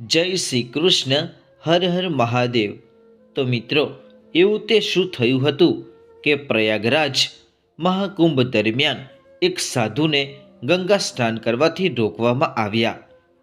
જય શ્રી કૃષ્ણ, હર હર મહાદેવ. તો મિત્રો, એવું તે શું થયું હતું કે પ્રયાગરાજ મહાકુંભ દરમિયાન એક સાધુને ગંગા સ્નાન કરવાથી રોકવામાં આવ્યા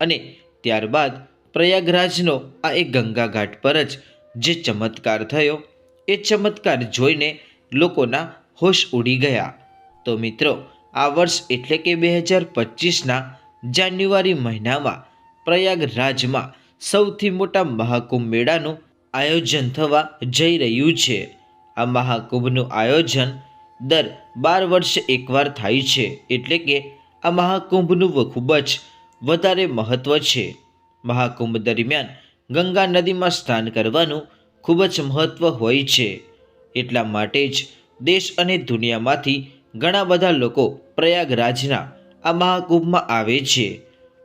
અને ત્યારબાદ પ્રયાગરાજનો આ એક ગંગા ઘાટ પર જ જે ચમત્કાર થયો, એ ચમત્કાર જોઈને લોકોના હોશ ઉડી ગયા. તો મિત્રો, આ વર્ષ એટલે કે બે હજાર પચીસના જાન્યુઆરી મહિનામાં પ્રયાગરાજમાં સૌથી મોટા મહાકુંભ મેળાનું આયોજન થવા જઈ રહ્યું છે. આ મહાકુંભનું આયોજન દર બાર વર્ષે એકવાર થાય છે, એટલે કે આ મહાકુંભનું ખૂબ જ વધારે મહત્ત્વ છે. મહાકુંભ દરમિયાન ગંગા નદીમાં સ્નાન કરવાનું ખૂબ જ મહત્ત્વ હોય છે. એટલા માટે જ દેશ અને દુનિયામાંથી ઘણા બધા લોકો પ્રયાગરાજના આ મહાકુંભમાં આવે છે.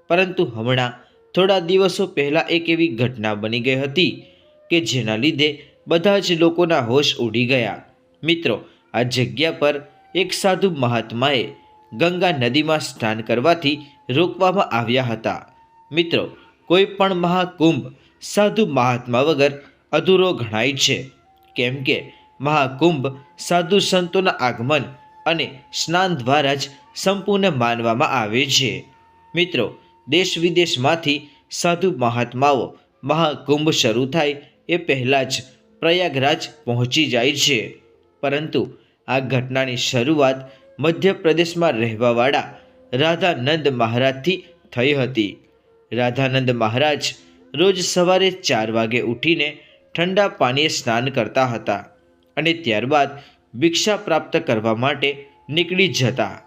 પરંતુ હમણાં થોડા દિવસો પહેલાં એક એવી ઘટના બની ગઈ હતી કે જેના લીધે બધા જ લોકોના હોશ ઉડી ગયા. મિત્રો, આ જગ્યા પર એક સાધુ મહાત્માએ ગંગા નદીમાં સ્નાન કરવાથી રોકવામાં આવ્યા હતા. મિત્રો, કોઈ પણ મહાકુંભ સાધુ મહાત્મા વગર અધૂરો ગણાય છે. કેમ કે મહાકુંભ સાધુ સંતોના આગમન અને સ્નાન દ્વારા જ સંપૂર્ણ માનવામાં આવે છે. મિત્રો દેશ વિદેશમાંથી સાધુ મહાત્માઓ મહાકુંભ શરૂ થાય એ પહેલાં જ પ્રયાગરાજ પહોંચી જાય છે. પરંતુ આ ઘટનાની શરૂઆત મધ્યપ્રદેશમાં રહેવાવાળા રાધાનંદ મહારાજથી થઈ હતી. રાધાનંદ મહારાજ રોજ સવારે ચાર વાગે ઉઠીને ઠંડા પાણીએ સ્નાન કરતા હતા અને ત્યારબાદ ભિક્ષા પ્રાપ્ત કરવા માટે નીકળી જતા.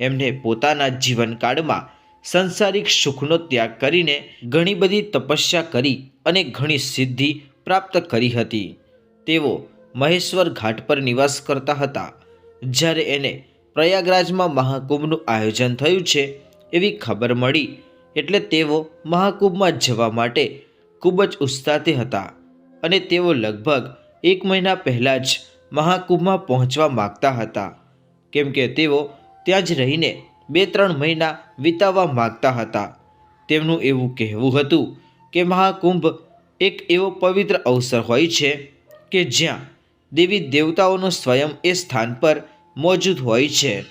એમને પોતાના જીવનકાળમાં સંસારિક સુખનો ત્યાગ કરીને ઘણી બધી તપસ્યા કરી અને ઘણી સિદ્ધિ પ્રાપ્ત કરી હતી. તેઓ મહેશ્વર ઘાટ પર નિવાસ કરતા હતા. જ્યારે એને પ્રયાગરાજમાં મહાકુંભનું આયોજન થયું છે એવી ખબર મળી, એટલે તેઓ મહાકુંભમાં જવા માટે ખૂબ જ ઉત્સાહથી હતા અને તેઓ લગભગ એક મહિના પહેલાં જ મહાકુંભમાં પહોંચવા માગતા હતા. કેમ કે તેઓ ત્યાં જ રહીને બે ત્રણ મહિના વિતાવવા માગતા હતા. તેમનું એવું કહેવું હતું કે મહાકુંભ એક એવો પવિત્ર અવસર હોય છે કે જ્યાં દેવી દેવતાઓનો સ્વયં એ સ્થાન પર મોજૂદ હોય છે.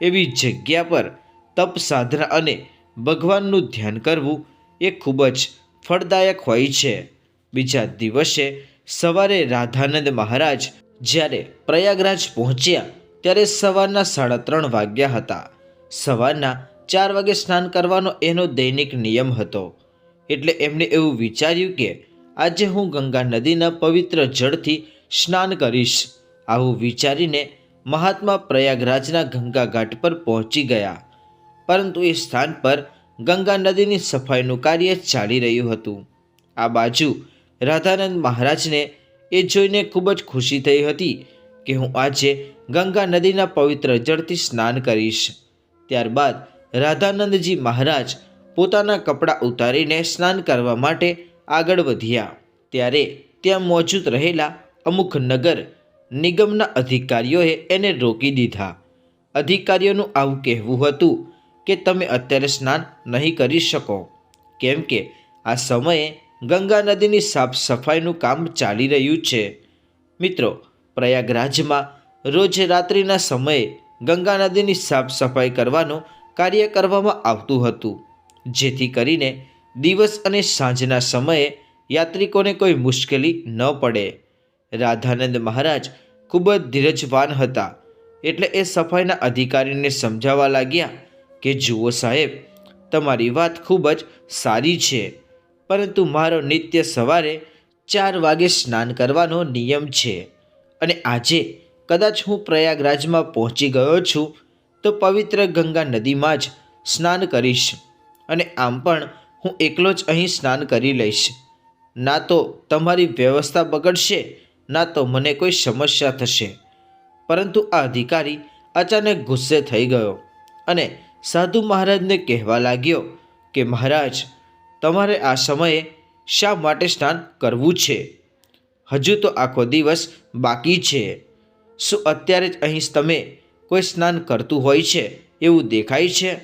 એવી જગ્યા પર તપ સાધના અને ભગવાનનું ધ્યાન કરવું એ ખૂબ જ ફળદાયક હોય છે. બીજા દિવસે સવારે રાધાનંદ મહારાજ જ્યારે પ્રયાગરાજ પહોંચ્યા ત્યારે સવારના સાડા ત્રણ વાગ્યા હતા. સવારના ચાર વાગે સ્નાન કરવાનો એનો દૈનિક નિયમ હતો. એટલે એમણે એવું વિચાર્યું કે આજે હું ગંગા નદીના પવિત્ર જળથી સ્નાન કરીશ. આવું વિચારીને મહાત્મા પ્રયાગરાજના ગંગા ઘાટ પર પહોંચી ગયા. પરંતુ એ સ્થાન પર ગંગા નદીની સફાઈનું કાર્ય ચાલી રહ્યું હતું. આ બાજુ રાધાનંદ મહારાજને એ જોઈને ખૂબ જ ખુશી થઈ હતી કે હું આજે ગંગા નદીના પવિત્ર જળથી સ્નાન કરીશ. ત્યારબાદ રાધાનંદજી મહારાજ પોતાના કપડાં ઉતારીને સ્નાન કરવા માટે આગળ વધ્યા. ત્યારે ત્યાં મોજૂદ રહેલા અમુક નગર નિગમના અધિકારીઓએ એને રોકી દીધા. અધિકારીઓનું આવું કહેવું હતું કે, તમે અત્યારે સ્નાન નહીં કરી શકો. કેમ કે, આ સમયે ગંગા નદીની સાફ સફાઈનું કામ ચાલી રહ્યું છે. મિત્રો, પ્રયાગરાજમાં રોજ રાત્રિના સમયે ગંગા નદીની સાફ સફાઈ કરવાનું કાર્ય કરવામાં આવતું હતું. જેથી કરીને દિવસ અને સાંજના સમયે યાત્રિકોને કોઈ મુશ્કેલી ન પડે. રાધાનંદ મહારાજ ખૂબ જ ધીરજવાન હતા. એટલે એ સફાઈના અધિકારીને સમજાવવા લાગ્યા કે, જુઓ સાહેબ, તમારી વાત ખૂબ જ સારી છે. પરંતુ મારો નિત્ય સવારે ચાર વાગે સ્નાન કરવાનો નિયમ છે. અને આજે કદાચ હું પ્રયાગરાજમાં પહોંચી ગયો છું, તો પવિત્ર ગંગા નદીમાં જ સ્નાન કરીશ. અને આમ પણ હું એકલો જ અહીં સ્નાન કરી લઈશ. ના તો તમારી વ્યવસ્થા બગડશે, ના તો મને કોઈ સમસ્યા થશે. પરંતુ આ અધિકારી અચાનક ગુસ્સે થઈ ગયો અને સાધુ મહારાજને કહેવા લાગ્યો કે, મહારાજ, તમારે આ સમયે શા માટે સ્નાન કરવું છે? હજુ તો આખો દિવસ બાકી છે. શું અત્યારે જ અહીં તમે કોઈ સ્નાન કરતું હોય છે એવું દેખાય છે?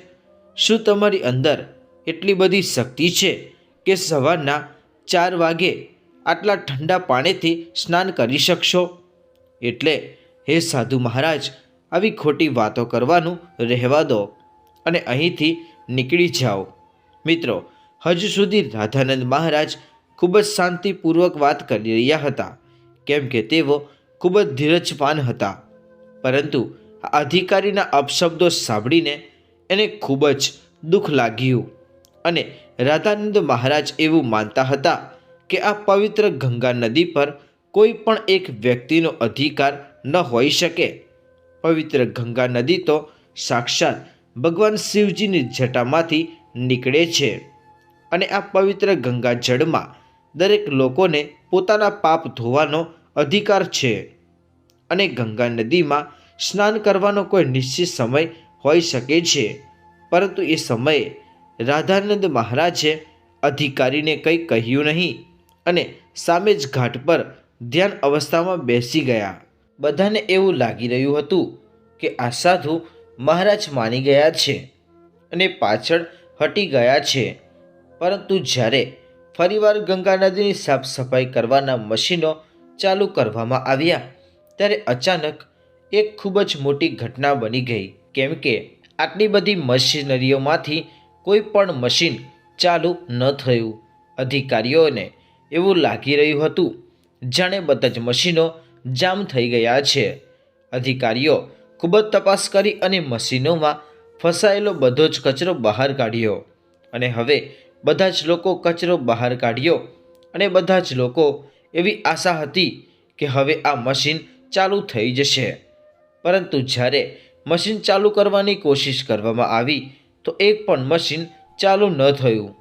શું તમારી અંદર એટલી બધી શક્તિ છે કે સવારના ચાર વાગે આટલા ઠંડા પાણીથી સ્નાન કરી શકશો? એટલે હે સાધુ મહારાજ, આવી ખોટી વાતો કરવાનું રહેવા દો અને અહીંથી નીકળી જાઓ. મિત્રો, હજુ સુધી રાધાનંદ મહારાજ ખૂબ જ શાંતિપૂર્વક વાત કરી રહ્યા હતા. કેમ કે તેઓ ખૂબ જ ધીરજવાન હતા. પરંતુ અધિકારીના અપશબ્દો સાંભળીને એને ખૂબ જ દુઃખ લાગ્યું અને રાધાનંદ મહારાજ એવું માનતા હતા કે આ પવિત્ર ગંગા નદી પર કોઈ પણ એક વ્યક્તિનો અધિકાર ન હોઈ શકે. પવિત્ર ગંગા નદી તો સાક્ષાત ભગવાન શિવજીની જટામાંથી નીકળે છે અને આ પવિત્ર ગંગા જળમાં દરેક લોકોને પોતાના પાપ ધોવાનો અધિકાર છે. અને ગંગા નદીમાં સ્નાન કરવાનો કોઈ નિશ્ચિત સમય હોઈ શકે છે. પરંતુ એ સમયે રાધાનંદ મહારાજે અધિકારીને કંઈ કહ્યું નહીં અને સામે જ ઘાટ પર ધ્યાન અવસ્થામાં બેસી ગયા. બધાને એવું લાગી રહ્યું હતું કે આ સાધુ મહારાજ માની ગયા છે અને પાછળ હટી ગયા છે. પરંતુ જ્યારે ફરીવાર ગંગા નદીની સાફ સફાઈ કરવાના મશીનો ચાલુ કરવામાં આવ્યા. ત્યારે અચાનક એક ખૂબ જ મોટી ઘટના બની ગઈ. કેમ કે આટલી બધી મશીનરીઓમાંથી કોઈ પણ મશીન ચાલુ ન થયું. અધિકારીઓને એવું લાગી રહ્યું હતું, જાણે બધા જ મશીનો જામ થઈ ગયા છે. અધિકારીઓ ખૂબ જ તપાસ કરી અને મશીનોમાં ફસાયેલો બધો જ કચરો બહાર કાઢ્યો. અને હવે બધા જ લોકો કચરો બહાર કાઢ્યો અને બધા જ લોકો એવી આશા હતી કે હવે આ મશીન ચાલુ થઈ જશે. પરંતુ જ્યારે મશીન ચાલુ કરવાની કોશિશ કરવામાં આવી, તો એક પણ મશીન ચાલુ ન થયું.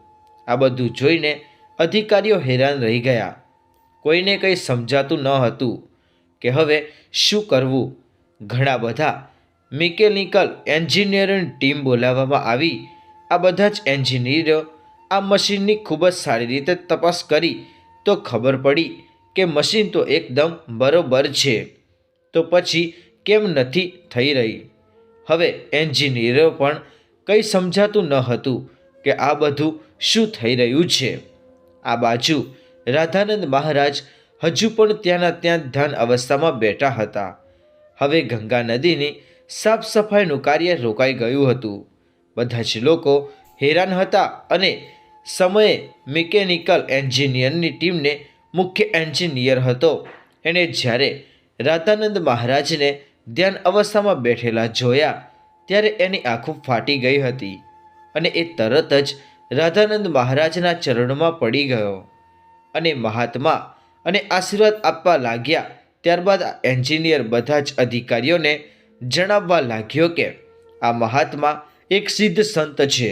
આ બધું જોઈને અધિકારીઓ હેરાન રહી ગયા. કોઈને કંઈ સમજાતું ન હતું કે હવે શું કરવું. ઘણા બધા મિકેનિકલ એન્જિનિયરિંગ ટીમ બોલાવવામાં આવી. આ બધા જ એન્જિનિયરો આ મશીનની ખૂબ જ સારી રીતે તપાસ કરી તો ખબર પડી કે મશીન તો એકદમ બરોબર છે. તો પછી કેમ નથી થઈ રહી? હવે એન્જિનિયરો પણ કંઈ સમજાતું ન હતું કે આ બધું શું થઈ રહ્યું છે. આ બાજુ રાધાનંદ મહારાજ હજુ પણ ત્યાંના ત્યાં ધ્યાન અવસ્થામાં બેઠા હતા. હવે ગંગા નદીની સાફ સફાઈનું કાર્ય રોકાઈ ગયું હતું. બધા જ લોકો હેરાન હતા અને સમયે મિકેનિકલ એન્જિનિયરની ટીમને મુખ્ય એન્જિનિયર હતો. એણે જ્યારે રાધાનંદ મહારાજને ધ્યાન અવસ્થામાં બેઠેલા જોયા, ત્યારે એની આંખો ફાટી ગઈ હતી અને એ તરત જ રાધાનંદ મહારાજના ચરણમાં પડી ગયો અને મહાત્મા અને આશીર્વાદ આપવા લાગ્યા. ત્યારબાદ આ એન્જિનિયર બધા જ અધિકારીઓને જણાવવા લાગ્યો કે આ મહાત્મા એક સિદ્ધ સંત છે.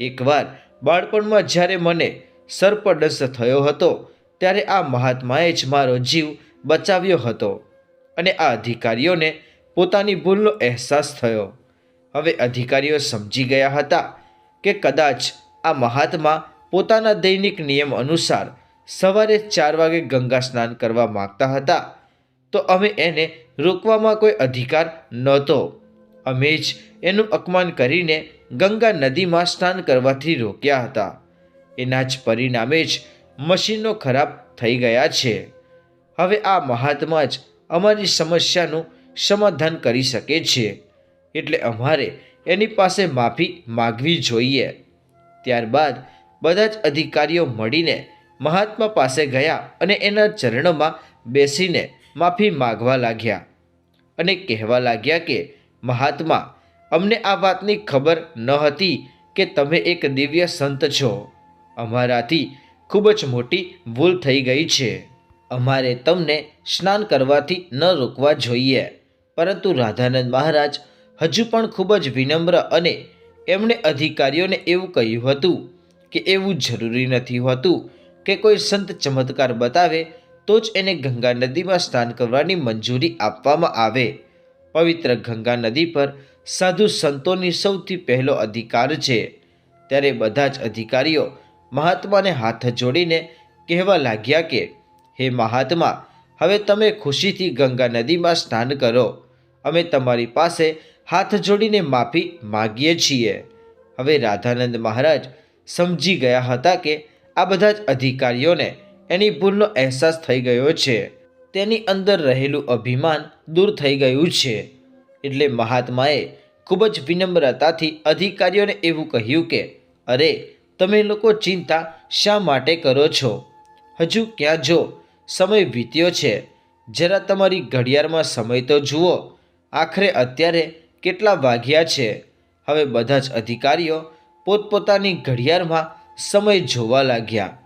એકવાર બાળપણમાં જ્યારે મને સર્પદંશ થયો હતો, ત્યારે આ મહાત્માએ જ મારો જીવ બચાવ્યો હતો અને આ અધિકારીઓને પોતાની ભૂલનો અહેસાસ થયો. હવે અધિકારીઓ સમજી ગયા હતા કે કદાચ આ મહાત્મા પોતાના દૈનિક નિયમ અનુસાર સવારે ચાર વાગે ગંગા સ્નાન કરવા માગતા હતા, તો અમે એને રોકવામાં કોઈ અધિકાર નહોતો. અમે જ એનું અપમાન કરીને ગંગા નદીમાં સ્નાન કરવાથી રોક્યા હતા. એના જ પરિણામે જ મશીનો ખરાબ થઈ ગયા છે. હવે આ મહાત્મા જ અમારી સમસ્યાનું સમાધાન કરી શકે છે. એટલે અમારે એની પાસે માફી માગવી જોઈએ. ત્યારબાદ બધા જ અધિકારીઓ મળીને મહાત્મા પાસે ગયા અને એના ચરણોમાં બેસીને માફી માગવા લાગ્યા અને કહેવા લાગ્યા કે મહાત્મા અમને આ વાતની ખબર ન હતી કે તમે એક દિવ્ય સંત છો. અમારાથી ખૂબ જ મોટી ભૂલ થઈ ગઈ છે. અમારે તમને સ્નાન કરવાથી ન રોકવા જોઈએ. પરંતુ રાધાનંદ મહારાજ હજુ પણ ખૂબ જ વિનમ્ર અને એમણે અધિકારીઓને એવું કહ્યું હતું કે એવું જરૂરી નથી હોતું કે કોઈ સંત ચમત્કાર બતાવે તો જ એને ગંગા નદીમાં સ્નાન કરવાની મંજૂરી આપવામાં આવે. પવિત્ર ગંગા નદી પર સાધુ સંતોની સૌથી પહેલો અધિકાર છે. ત્યારે બધા જ અધિકારીઓ મહાત્માને હાથ જોડીને કહેવા લાગ્યા કે, હે મહાત્મા, હવે તમે ખુશીથી ગંગા નદીમાં સ્નાન કરો. અમે તમારી પાસે હાથ જોડીને માફી માગીએ છીએ. હવે રાધાનંદ મહારાજ સમજી ગયા હતા કે આ બધા જ અધિકારીઓને એની ભૂલનો અહેસાસ થઈ ગયો છે. તેની અંદર રહેલું અભિમાન દૂર થઈ ગયું છે. એટલે મહાત્માએ ખૂબ જ વિનમ્રતાથી અધિકારીઓને એવું કહ્યું કે, અરે, તમે લોકો ચિંતા શા માટે કરો છો? હજુ ક્યાં જો સમય વીત્યો છે, જરા તમારી ઘડિયાળમાં સમય તો જુઓ. આખરે અત્યારે કેટલા વાગ્યા છે હવે બધા જ અધિકારીઓ પોતપોતાની ઘડિયાળમાં સમય જોવા લાગ્યા.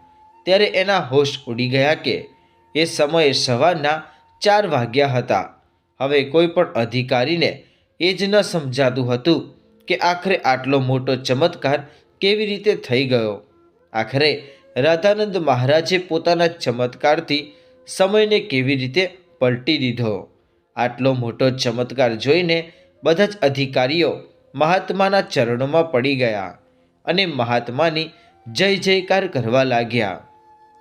ત્યારે એના હોશ ઉડી ગયા કે, એ સમયે સવારના ચાર વાગ્યા હતા. હવે કોઈ પણ અધિકારીને એ જ ન સમજાતું હતું કે આખરે આટલો મોટો ચમત્કાર કેવી રીતે થઈ ગયો. આખરે રાધાનંદ મહારાજે પોતાના ચમત્કારથી સમયને કેવી રીતે પલટી દીધો. આટલો મોટો ચમત્કાર જોઈને બધા જ અધિકારીઓ મહાત્માના ચરણોમાં પડી ગયા અને મહાત્માની જય જયકાર કરવા લાગ્યા.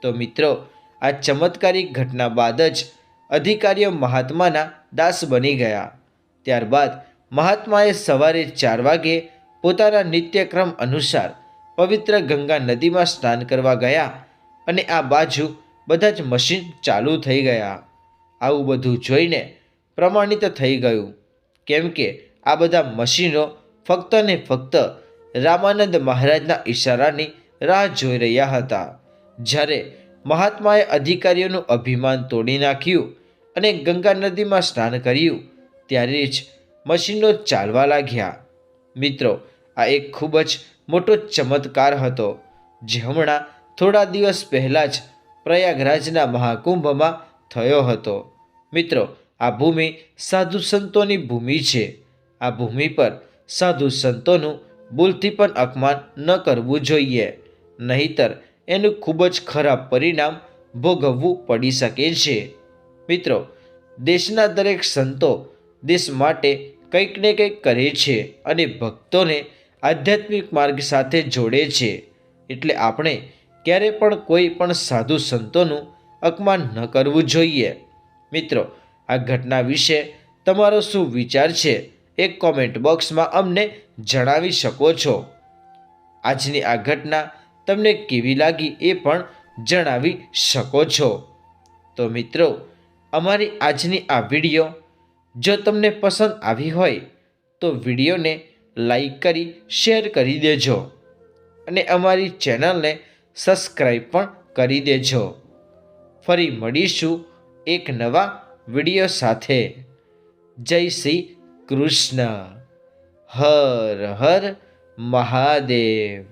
તો મિત્રો, આ ચમત્કારિક ઘટના બાદ જ અધિકારીઓ મહાત્માના દાસ બની ગયા. ત્યારબાદ મહાત્માએ સવારે ચાર વાગે પોતાના નિત્યક્રમ અનુસાર પવિત્ર ગંગા નદીમાં સ્નાન કરવા ગયા અને આ બાજુ બધા જ મશીન ચાલુ થઈ ગયા. આવું બધું જોઈને પ્રમાણિત થઈ ગયું. કેમ કે આ બધા મશીનો ફક્ત ને ફક્ત રામાનંદ મહારાજના ઈશારાની રાહ જોઈ રહ્યા હતા. જ્યારે મહાત્માએ અધિકારીઓનું અભિમાન તોડી નાખ્યું અને ગંગા નદીમાં સ્નાન કર્યું. ત્યારે જ મશીનો ચાલવા લાગ્યા. મિત્રો, આ એક ખૂબ જ મોટો ચમત્કાર હતો, જે હમણાં થોડા દિવસ પહેલાં જ પ્રયાગરાજના મહાકુંભમાં થયો હતો. મિત્રો, આ ભૂમિ સાધુ સંતોની ભૂમિ છે. આ ભૂમિ પર સાધુ સંતોનું ભૂલથી પણ અપમાન ન કરવું જોઈએ. નહીતર, એનું ખૂબ જ ખરાબ પરિણામ ભોગવવું પડી શકે છે. મિત્રો, દેશના દરેક સંતો દેશ માટે કંઈક ને કંઈક કરે છે અને ભક્તોને આધ્યાત્મિક માર્ગ સાથે જોડે છે. એટલે આપણે ક્યારે પણ કોઈ પણ સાધુ સંતોનું અપમાન ન કરવું જોઈએ. મિત્રો, આ ઘટના વિશે તમારો શું વિચાર છે? એક કોમેન્ટ બોક્સમાં અમને જણાવી શકો છો. આજની આ ઘટના તમને કેવી લાગી એ પણ જણાવી શકો છો. તો મિત્રો અમારી આજની આ વીડિયો જો તમને પસંદ આવી હોય તો વિડીયોને લાઈક કરી, શેર કરી દેજો અને અમારી ચેનલને સબસ્ક્રાઈબ પણ કરી દેજો. ફરી મળીશું એક નવા વીડિયો સાથે. જય શ્રી કૃષ્ણ. હર હર મહાદેવ.